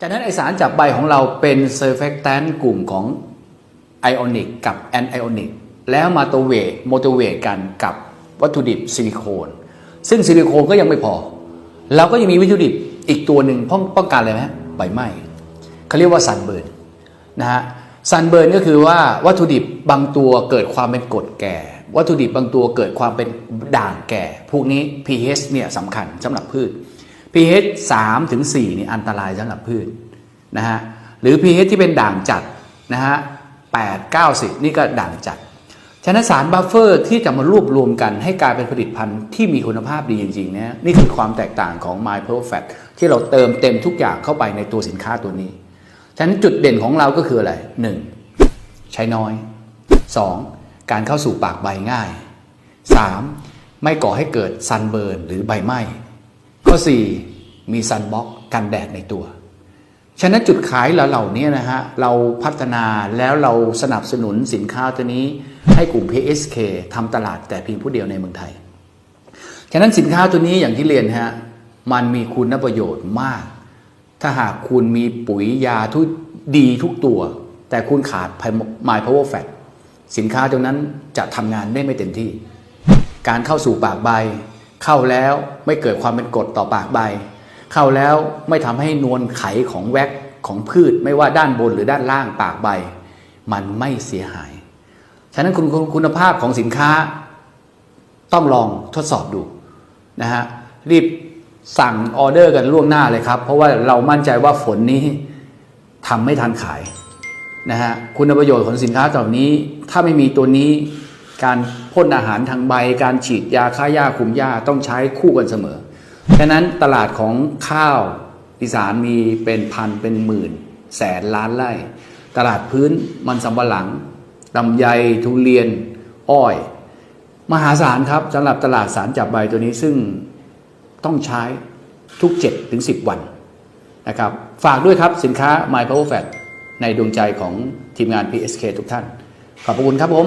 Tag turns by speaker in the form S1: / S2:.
S1: จากนั้นไอสารจับใบของเราเป็นเซอร์เฟกแตนกลุ่มของไอออนิกกับแอนไอออนิกแล้วมาตัวเวทโมโตเวทกันกับวัตถุดิบซิลิโคน ซึ่งซิลิโคนก็ยังไม่พอ เราก็ยังมีวัตถุดิบอีกตัวหนึ่งป้องป้องกันอะไรไหมใบไหม้เขาเรียกว่าซันเบิร์นนะฮะซันเบิร์นก็คือว่าวัตถุดิบบางตัวเกิดความเป็นกรดแก่ วัตถุดิบบางตัวเกิดความเป็นด่างแก่ พวกนี้ pH เนี่ยสำคัญสำหรับพืช pH 3ถึง4นี่อันตรายสำหรับพืชนะฮะหรือ pH ที่เป็นด่างจัดนะฮะ8 9 0 นี่ก็ด่างจัด ฉะนั้นสารบัฟเฟอร์ที่จะมารวบรวมกันให้กลายเป็นผลิตภัณฑ์ที่มีคุณภาพดีจริงๆเนี่ยนี่คือความแตกต่างของ My p e r f e c t ที่เราเติมเต็มทุกอย่างเข้าไปในตัวสินค้าตัวนี้ ฉะนั้นจุดเด่นของเราก็คืออะไร 1. ใช้น้อย 2. การเข้าสู่ปากใบง่าย 3. ไม่ก่อให้เกิดซันเบิร์นหรือใบไหม้ ข้อ 4 มีซันบล็อกกันแดดในตัว ฉะนั้นจุดขายเหล่านี้นะฮะ เราพัฒนาแล้วเราสนับสนุนสินค้าตัวนี้ ให้กลุ่ม PSK ทำตลาดแต่เพียงผู้เดียวในเมืองไทย ฉะนั้นสินค้าตัวนี้อย่างที่เรียนฮะ มันมีคุณประโยชน์มาก ถ้าหากคุณมีปุ๋ยยาทุกดีทุกตัว แต่คุณขาด My Power Fat สินค้าตรงนั้นจะทำงานได้ไม่เต็มที่ การเข้าสู่ปากใบ เข้าแล้วไม่เกิดความเป็นกรดต่อปากใบ เข้าแล้วไม่ทำให้นวลไขของแว็กของพืชไม่ว่าด้านบนหรือด้านล่างปากใบ มันไม่เสียหาย ฉะนั้นคุณคุณคุณภาพของสินค้า ต้องลองทดสอบดูนะฮะรีบสั่งออเดอร์กันล่วงหน้าเลยครับ เพราะว่าเรามั่นใจว่าฝนนี้ทำไม่ทันขายนะฮะคุณประโยชน์ของสินค้าเหล่านี้ ถ้าไม่มีตัวนี้ การพ่นอาหารทางใบ การฉีดยาฆ่าหญ้าคุมหญ้าต้องใช้คู่กันเสมอ ฉะนั้นตลาดของข้าวอีสานมีเป็นพันเป็นหมื่น แสนล้านไร่ ตลาดพื้นมันสำปะหลังลำไยทุเรียน อ้อย มหาศาลครับสำหรับตลาดสารจับใบตัวนี้ซึ่งต้องใช้ทุก 7 ถึง 10 วันนะครับฝากด้วยครับสินค้า My Power Fat ในดวงใจของทีมงาน PSK ทุกท่าน ขอบพระคุณครับผม